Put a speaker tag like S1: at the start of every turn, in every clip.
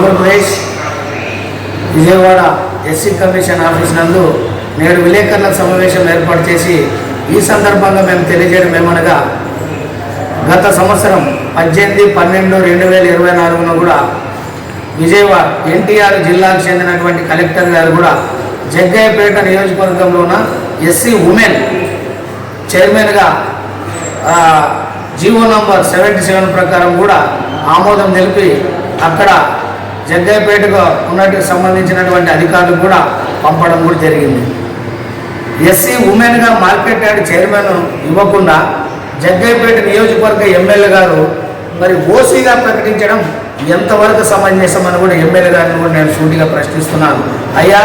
S1: Andhra Pradesh Vijayawada SC commission office నందు నేడు విలేకరుల సమావేశం ఏర్పాటు చేసి ఈ సందర్భంగా మేము తెలియజేయడం ఏమనగా గత సంవత్సరం పద్దెనిమిది పన్నెండు రెండు వేల ఇరవై నాలుగున కూడా విజయవాడ ఎన్టీఆర్ జిల్లాకు చెందినటువంటి కలెక్టర్ గారు కూడా జగ్గయ్యపేట నియోజకవర్గంలోన ఎస్సీ ఉమెన్ చైర్మన్గా జీవో నంబర్ సెవెంటీ సెవెన్ ప్రకారం కూడా ఆమోదం తెలిపి అక్కడ జగ్గయ్యపేటకు ఉన్నట్టు సంబంధించినటువంటి అధికారులు కూడా పంపడం కూడా జరిగింది. ఎస్సీ ఉమెన్గా మార్కెట్ యార్డ్ చైర్మన్ ఇవ్వకుండా జగ్గయ్యపేట నియోజకవర్గ ఎమ్మెల్యే గారు మరి ఓసీగా ప్రకటించడం ఎంతవరకు సమంజసమని కూడా ఎమ్మెల్యే గారిని కూడా నేను సూటిగా ప్రశ్నిస్తున్నాను. అయ్యా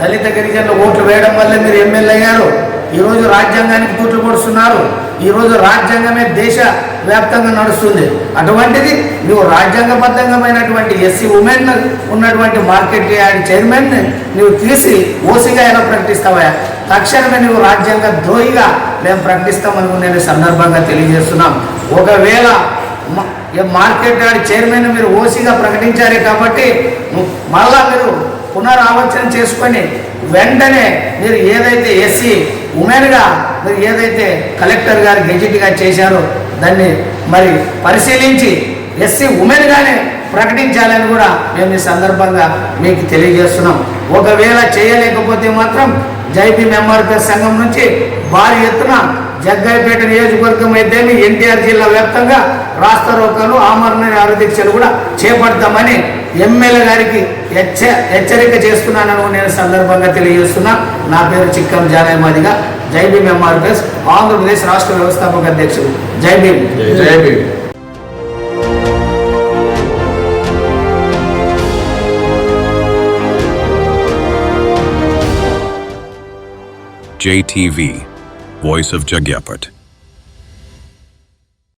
S1: దళిత గిరిజనులు ఓట్లు వేయడం వల్లే మీరు ఎమ్మెల్యే అయ్యారు. ఈరోజు రాజ్యాంగానికి తూట్లు పొడుస్తున్నారు. ఈరోజు రాజ్యాంగమే దేశ వ్యాప్తంగా నడుస్తుంది. అటువంటిది నువ్వు రాజ్యాంగబద్ధమైనటువంటి ఎస్సీ ఉమెన్ ఉన్నటువంటి మార్కెట్ యాడ్ చైర్మన్ నువ్వు తీసి ఓసిగా ఎలా ప్రకటిస్తావా తక్షణమే నువ్వు రాజ్యాంగ ద్రోహిగా మేము ప్రకటిస్తామని నేను సందర్భంగా తెలియజేస్తున్నాం. ఒకవేళ మార్కెట్ యార్డ్ చైర్మన్ మీరు ఓసీగా ప్రకటించారే కాబట్టి మళ్ళా మీరు పునరాలోచన చేసుకొని వెంటనే మీరు ఏదైతే ఎస్సీ ఉమెన్గా మరి ఏదైతే కలెక్టర్ గారు గెజిట్గా చేశారో దాన్ని మరి పరిశీలించి ఎస్సీ ఉమెన్గానే ప్రకటించాలని కూడా మేము ఈ సందర్భంగా మీకు తెలియజేస్తున్నాం. ఒకవేళ చేయలేకపోతే మాత్రం జైపీ ఎంఆర్పిఎస్ సంఘం నుంచి భారీ ఎత్తున జగ్గైపేట నియోజకవర్గం అయితేనే ఎన్టీఆర్ జిల్లా వ్యాప్తంగా రాష్ట్ర రోకలు ఆమరణ ఆరోధ్యక్షలు కూడా చేపడతామని ఎమ్మెల్యే గారికి హెచ్చ హెచ్చరిక చేస్తున్నానని నేను సందర్భంగా తెలియజేస్తున్నా. నా పేరు చిక్కం జానయ్య మాదిగా జై భీమ్ ఎంఆర్పిఎస్ ఆంధ్రప్రదేశ్ రాష్ట్ర వ్యవస్థాపక అధ్యక్షుడు. జై భీమ్.
S2: జై Bhim.
S3: JTV, Voice of Jagyapat.